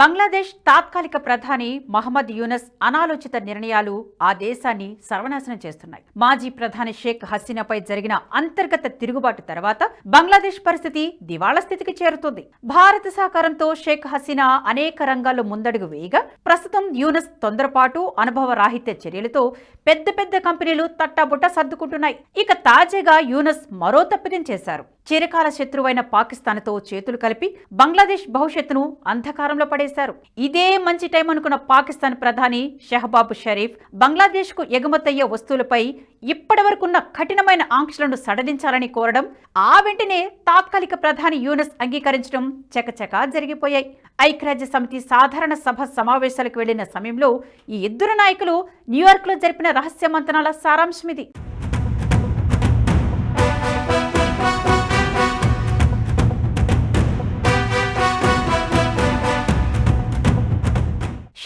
బంగ్లాదేశ్ తాత్కాలిక ప్రధాని మహమ్మద్ యూనస్ అనాలోచిత నిర్ణయాలు ఆ దేశాన్ని సర్వనాశనం చేస్తున్నాయి. మాజీ ప్రధాని షేక్ హసీనాపై జరిగిన అంతర్గత తిరుగుబాటు తర్వాత బంగ్లాదేశ్ పరిస్థితి దివాళా స్థితికి చేరుతుంది. భారత సహకారంతో షేక్ హసీనా అనేక రంగాల్లో ముందడుగు వేయగా ప్రస్తుతం యూనస్ తొందరపాటు అనుభవ రాహిత్య చర్యలతో పెద్ద పెద్ద కంపెనీలు తట్టాబుట్ట సర్దుకుంటున్నాయి. ఇక తాజాగా యూనస్ మరో తప్పిదం చేశారు. చిరకాల శత్రువైన పాకిస్తాన్తో చేతులు కలిపి బంగ్లాదేశ్ భవిష్యత్తును అంధకారంలో పడేశారు. ఇదే మంచి టైం అనుకున్న పాకిస్తాన్ ప్రధాని షహబాబు షరీఫ్ బంగ్లాదేశ్కు ఎగుమతయ్యే వస్తువులపై ఇప్పటివరకున్న కఠినమైన ఆంక్షలను సడలించాలని కోరడం ఆ వెంటనే తాత్కాలిక ప్రధాని యూనస్ అంగీకరించడం చకచకా జరిగిపోయాయి. ఐక్యరాజ్య సమితి సాధారణ సభ సమావేశాలకు వెళ్ళిన సమయంలో ఈ ఇద్దరు నాయకులు న్యూయార్క్లో జరిపిన రహస్య మంతనాల సారాంశం ఇది.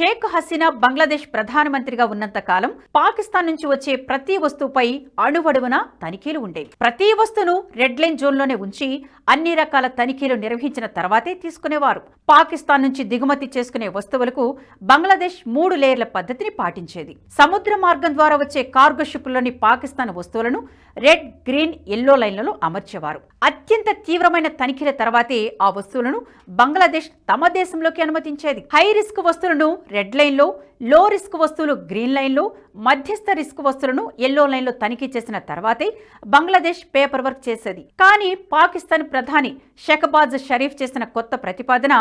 షేక్ హసీనా బంగ్లాదేశ్ ప్రధానమంత్రిగా ఉన్నంత కాలం పాకిస్తాన్ నుంచి వచ్చే ప్రతి వస్తువుపై అణువడువున తనిఖీలు ఉండేవి ప్రతి వస్తువును రెడ్ లైన్ జోన్లోనే ఉంచి అన్ని రకాల తనిఖీలు నిర్వహించిన తర్వాతే తీసుకునేవారు. పాకిస్తాన్ నుంచి దిగుమతి చేసుకునే వస్తువులకు బంగ్లాదేశ్ మూడు లేయర్ల పద్ధతిని పాటించేది. సముద్ర మార్గం ద్వారా వచ్చే కార్గో షిప్లోని పాకిస్తాన్ వస్తువులను రెడ్ గ్రీన్ ఎల్లో లైన్లలో అమర్చేవారు. అత్యంత తీవ్రమైన తనిఖీల తర్వాతే ఆ వస్తువులను బంగ్లాదేశ్ తమ దేశంలోకి అనుమతించేది. హై రిస్క్ వస్తువులను రెడ్ లైన్లో లో రిస్క్ వస్తువులు గ్రీన్ లైన్లో మధ్యస్థ రిస్క్ వస్తువులను ఎల్లో లైన్లో తనిఖీ చేసిన తర్వాతే బంగ్లాదేశ్ పేపర్ వర్క్ చేసేది. కానీ పాకిస్తాన్ ప్రధాని షెకబాజ్ షరీఫ్ చేసిన కొత్త ప్రతిపాదన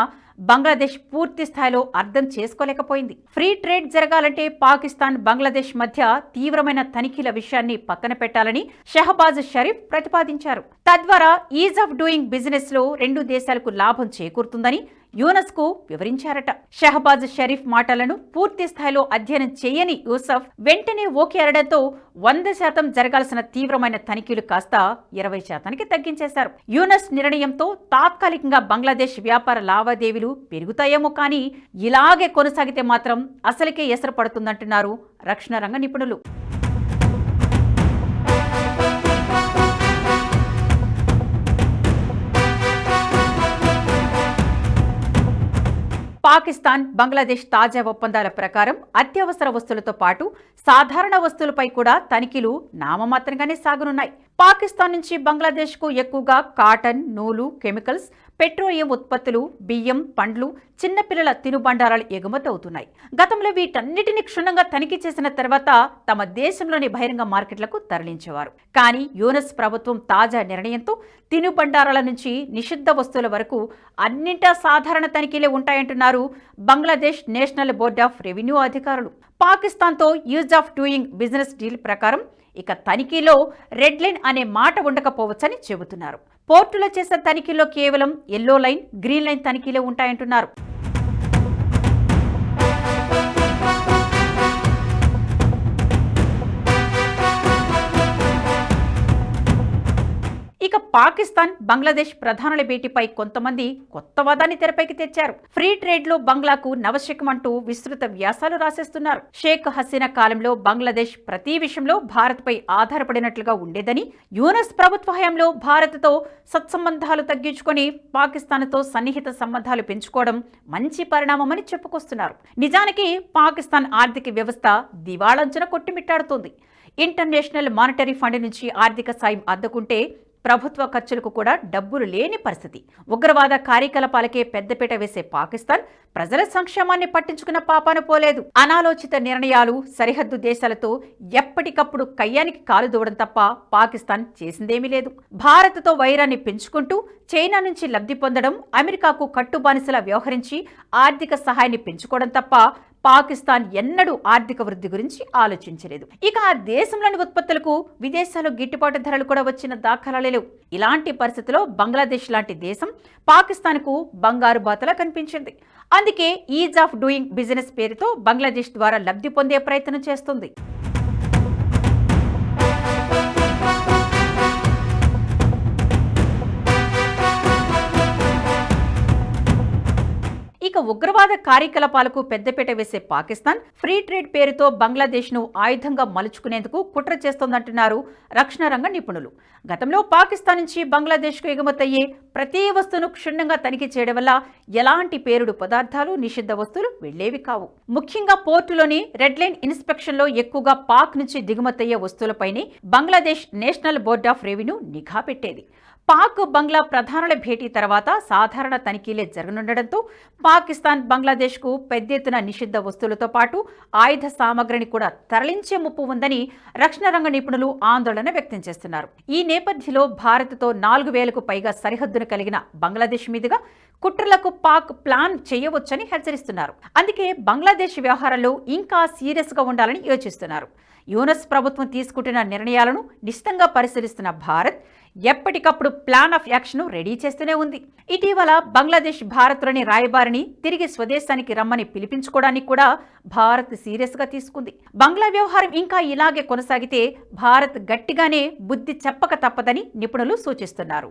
బంగ్లాదేశ్ పూర్తి స్థాయిలో అర్థం చేసుకోలేకపోయింది. ఫ్రీ ట్రేడ్ జరగాలంటే పాకిస్తాన్ బంగ్లాదేశ్ మధ్య తీవ్రమైన తనిఖీల విషయాన్ని పక్కన పెట్టాలని షహబాజ్ షరీఫ్ ప్రతిపాదించారు. తద్వారా ఈజ్ ఆఫ్ డూయింగ్ బిజినెస్లో రెండు దేశాలకు లాభం చేకూరుతుందని యూనస్కు వివరించారట. షహబాజ్ షరీఫ్ మాటలను పూర్తి స్థాయిలో అధ్యయనం చేయని యూసఫ్ వెంటనే ఓకే అనడంతో వంద శాతం జరగాల్సిన తీవ్రమైన తనిఖీలు కాస్త ఇరవై శాతానికి తగ్గించేశారు. యూనస్ నిర్ణయంతో తాత్కాలికంగా బంగ్లాదేశ్ వ్యాపార లావాదేవీలు పెరుగుతాయేమో కానీ ఇలాగే కొనసాగితే మాత్రం అసలుకే ఎసరు పడుతుందంటున్నారు రక్షణ రంగ నిపుణులు. పాకిస్తాన్ బంగ్లాదేశ్ తాజా ఒప్పందాల ప్రకారం అత్యవసర వస్తువులతో పాటు సాధారణ వస్తువులపై కూడా తనిఖీలు నామమాత్రంగానే సాగనున్నాయి. పాకిస్తాన్ నుంచి బంగ్లాదేశ్కు ఎక్కువగా కాటన్ నూలు కెమికల్స్ పెట్రోలియం ఉత్పత్తులు బియ్యం పండ్లు చిన్నపిల్లల తినుబండారాలు ఎగుమతి అవుతున్నాయి గతంలో వీటన్నిటిని క్షుణ్ణంగా తనిఖీ చేసిన తర్వాత తమ దేశంలోని బహిరంగ మార్కెట్లకు తరలించేవారు. కానీ యూనస్ ప్రభుత్వం తాజా నిర్ణయంతో తినుబండారాల నుంచి నిషిద్ధ వస్తువుల వరకు అన్నింటా సాధారణ తనిఖీలే ఉంటాయంటున్నారు Bangladesh National Board of Revenue అధికారులు. పాకిస్తాన్తో ease of doing business deal ప్రకారం ఇక తనిఖీలో రెడ్ లైన్ అనే మాట ఉండకపోవచ్చని చెబుతున్నారు. పోర్టులో చేసే తనిఖీలో కేవలం ఎల్లో లైన్ గ్రీన్ లైన్ తనిఖీలే ఉంటాయంటున్నారు. పాకిస్తాన్ బంగ్లాదేశ్ ప్రధానుల భేటీపై కొంతమంది కొత్త వాదాన్ని తెరపైకి తెచ్చారు. ఫ్రీ ట్రేడ్లో బంగ్లాకు నవశకం అంటూ విస్తృత వ్యాసాలు రాసేస్తున్నారు. షేక్ హసీనా కాలంలో బంగ్లాదేశ్ ప్రతి విషయంలో భారత్పై ఆధారపడినట్లుగా ఉండేదని యూనస్ ప్రభుత్వ హయాంలో భారత్తో సత్సంబంధాలు తగ్గించుకొని పాకిస్తాన్తో సన్నిహిత సంబంధాలు పెంచుకోవడం మంచి పరిణామమని చెప్పుకొస్తున్నారు. నిజానికి పాకిస్తాన్ ఆర్థిక వ్యవస్థ దివాళంచున కొట్టిమిట్టాడుతోంది. ఇంటర్నేషనల్ మానిటరీ ఫండ్ నుంచి ఆర్థిక సాయం అందుకుంటే ప్రభుత్వ ఖర్చులకు కూడా డబ్బులు లేని పరిస్థితి. ఉగ్రవాద కార్యకలాపాలకే పెద్దపీట వేసే పాకిస్తాన్ ప్రజల సంక్షేమాన్ని పట్టించుకున్న పాపాన పోలేదు. అనాలోచిత నిర్ణయాలు సరిహద్దు దేశాలతో ఎప్పటికప్పుడు కయ్యానికి కాలు దూవడం తప్ప పాకిస్తాన్ చేసిందేమీ లేదు. భారత్తో వైరాన్ని పెంచుకుంటూ చైనా నుంచి లబ్ధి పొందడం అమెరికాకు కట్టుబానిసలా వ్యవహరించి ఆర్థిక సహాయాన్ని పెంచుకోవడం తప్ప పాకిస్తాన్ ఎన్నడూ ఆర్థిక వృద్ధి గురించి ఆలోచించలేదు. ఇక ఆ దేశంలోని ఉత్పత్తులకు విదేశాల్లో గిట్టుబాటు ధరలు కూడా వచ్చిన దాఖలాలు లేవు. ఇలాంటి పరిస్థితిలో బంగ్లాదేశ్ లాంటి దేశం పాకిస్తాన్కు బంగారు బాతలా కనిపించింది. అందుకే ఈజ్ ఆఫ్ డూయింగ్ బిజినెస్ పేరుతో బంగ్లాదేశ్ ద్వారా లబ్ధి పొందే ప్రయత్నం చేస్తుంది. ఉగ్రవాద కార్యకలాపాలకు పెద్దపీట వేసే పాకిస్తాన్ ఫ్రీ ట్రేడ్ పేరుతో బంగ్లాదేశ్ను ఆయుధంగా మలుచుకునేందుకు కుట్ర చేస్తోందంటున్నారు రక్షణ రంగ నిపుణులు. గతంలో పాకిస్తాన్ నుంచి బంగ్లాదేశ్కు ఎగుమతయ్యే ప్రతి వస్తువును క్షుణ్ణంగా తనిఖీ చేయడం వల్ల ఎలాంటి పేరుడు పదార్థాలు నిషిద్ధ వస్తువులు వెళ్ళేవి కావు. ముఖ్యంగా పోర్టులోని రెడ్ లైన్ ఇన్స్పెక్షన్లో ఎక్కువగా పాక్ నుంచి దిగుమతయ్యే వస్తువులపైనే Bangladesh National Board of Revenue నిఘా పెట్టేది. పాక్ బంగ్లా ప్రధానుల భేటీ తర్వాత సాధారణ తనిఖీలే జరగనుండటంతో పాకిస్తాన్ బంగ్లాదేశ్కు పెద్ద ఎత్తున నిషిద్ధ వస్తువులతో పాటు ఆయుధ సామగ్రిని కూడా తరలించే ముప్పు ఉందని రక్షణ రంగ నిపుణులు ఆందోళన వ్యక్తం చేస్తున్నారు. ఈ నేపథ్యంలో భారత్తో నాలుగు వేలకు పైగా సరిహద్దును కలిగిన బంగ్లాదేశ్ మీదుగా కుట్రలకు పాక్ ప్లాన్ చేయవచ్చని హెచ్చరిస్తున్నారు. అందుకే బంగ్లాదేశ్ వ్యవహారాల్లో ఇంకా సీరియస్గా ఉండాలని యోచిస్తున్నారు. యూనస్ ప్రభుత్వం తీసుకుంటున్న నిర్ణయాలను నిశ్చితంగా పరిశీలిస్తున్న భారత్ ఎప్పటికప్పుడు ప్లాన్ ఆఫ్ యాక్షన్ రెడీ చేస్తూనే ఉంది. ఇటీవల బంగ్లాదేశ్ భారత్లోని రాయబారిని తిరిగి స్వదేశానికి రమ్మని పిలిపించుకోవడానికి కూడా భారత్ సీరియస్గా తీసుకుంది. బంగ్లా వ్యవహారం ఇంకా ఇలాగే కొనసాగితే భారత్ గట్టిగానే బుద్ధి చెప్పక తప్పదని నిపుణులు సూచిస్తున్నారు.